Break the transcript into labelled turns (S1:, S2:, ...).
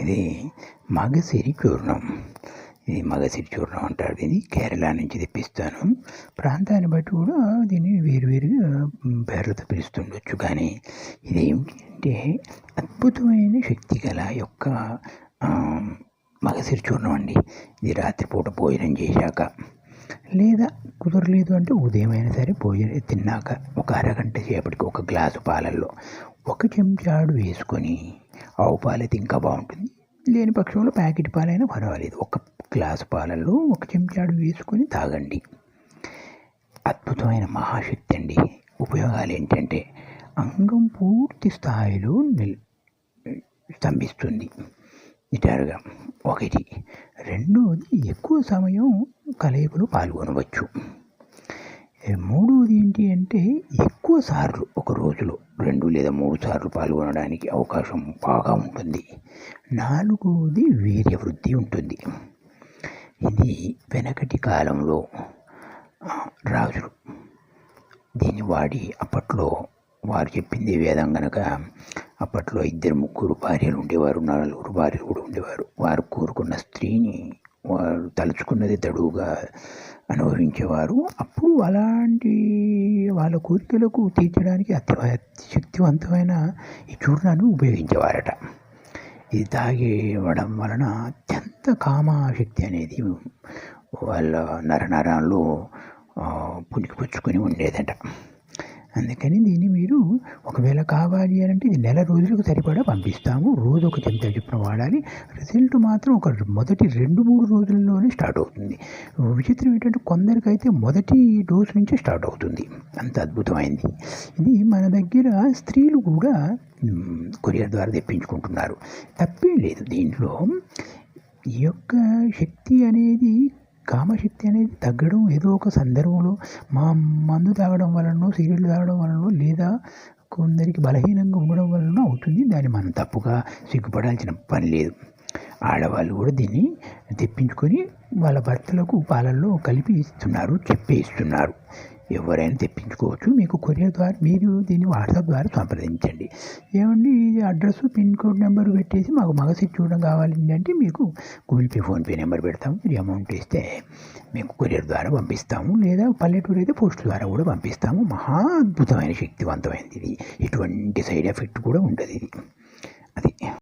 S1: ఇది మగసిరి చూర్ణం. ఇది మగసిరి చూర్ణం అంటారు ఇది కేరళ నుంచి తెప్పిస్తాను. ప్రాంతాన్ని బట్టి కూడా దీన్ని వేరువేరుగా పేర్లతో పిలుస్తుండొచ్చు. కానీ ఇది ఏమిటంటే అద్భుతమైన శక్తి గల యొక్క మగసిరి చూర్ణం అండి. ఇది రాత్రిపూట భోజనం చేశాక. లేదా కుదరలేదు అంటే ఉదయం అయినా సరే భోజనం తిన్నాక ఒక అరగంట సేపటికి ఒక గ్లాసు పాలల్లో ఒక చెంచాడు వేసుకొని ఆవు పాలైతే ఇంకా బాగుంటుంది. లేని పక్షంలో ప్యాకెట్ పాలైనా పర్వాలేదు. ఒక గ్లాసు పాలల్లో ఒక చెంచాడు వేసుకొని తాగండి. అద్భుతమైన మహాశక్తి అండి. ఉపయోగాలు ఏంటంటే అంగం పూర్తి స్థాయిలో నిల్ స్తంభిస్తుంది. నిటారుగా. ఒకటి. రెండోది ఎక్కువ సమయం కలయికలో పాల్గొనవచ్చు. మూడవది ఏంటి అంటే ఎక్కువ సార్లు ఒక రోజులో రెండు లేదా మూడు సార్లు పాల్గొనడానికి అవకాశం బాగా ఉంటుంది. నాలుగవది వీర్య వృద్ధి ఉంటుంది. ఇది వెనకటి కాలంలో రాజులు దీన్ని వాడి అప్పట్లో వారు చెప్పింది వేదం కనుక అప్పట్లో ఇద్దరు ముగ్గురు భార్యలు ఉండేవారు నలుగురు భార్యలు కూడా ఉండేవారు. వారు కోరుకున్న స్త్రీని వారు తలుచుకున్నది తడువుగా అనుభవించేవారు. అప్పుడు అలాంటి వాళ్ళ కోరికలకు తీర్చడానికి అతి శక్తివంతమైన ఈ చూర్ణాన్ని ఉపయోగించేవారట. ఇది తాగేవడం వలన అత్యంత కామశక్తి అనేది వాళ్ళ నరనరాల్లో పుణికిపుచ్చుకొని ఉండేదట. అందుకని దీన్ని మీరు ఒకవేళ కావాలి అని అంటే ఇది నెల రోజులకు సరిపడా పంపిస్తాము. రోజు ఒక చెంచా చొప్పున వాడాలి. రిజల్ట్ మాత్రం ఒక మొదటి రెండు మూడు రోజుల్లోనే స్టార్ట్ అవుతుంది. విచిత్రం ఏంటంటే కొందరికైతే మొదటి డోస్ నుంచే స్టార్ట్ అవుతుంది. అంత అద్భుతమైంది. ఇది మన దగ్గర స్త్రీలు కూడా కొరియర్ ద్వారా తెప్పించుకుంటున్నారు. తప్పేం లేదు. దీంట్లో ఈ యొక్క శక్తి అనేది కామశక్తి అనేది తగ్గడం ఏదో ఒక సందర్భంలో మా మందు తాగడం వలన సీరియల్ తాగడం వలన లేదా కొందరికి బలహీనంగా ఉండడం వలన అవుతుంది. దాన్ని మనం తప్పుగా సిగ్గుపడాల్సిన పని లేదు. ఆడవాళ్ళు కూడా దీన్ని తెప్పించుకొని వాళ్ళ భర్తలకు పాలల్లో కలిపి ఇస్తున్నారు చెప్పే ఇస్తున్నారు ఎవరైనా తెప్పించుకోవచ్చు. మీకు కొరియర్ ద్వారా మీరు దీన్ని వాట్సాప్ ద్వారా సంప్రదించండి. ఏమండి ఇది అడ్రస్ పిన్ కోడ్ నెంబర్ పెట్టేసి మాకు మగసి చూడడం కావాలండి అంటే మీకు గూగుల్ పే ఫోన్పే నెంబర్ పెడతాము. మీరు అమౌంట్ ఇస్తే మేము కొరియర్ ద్వారా పంపిస్తాము. లేదా పల్లెటూరు అయితే పోస్ట్ ద్వారా కూడా పంపిస్తాము. మహా అద్భుతమైన శక్తివంతమైనది ఇది. ఎటువంటి సైడ్ ఎఫెక్ట్ కూడా ఉండదు ఇది. అది.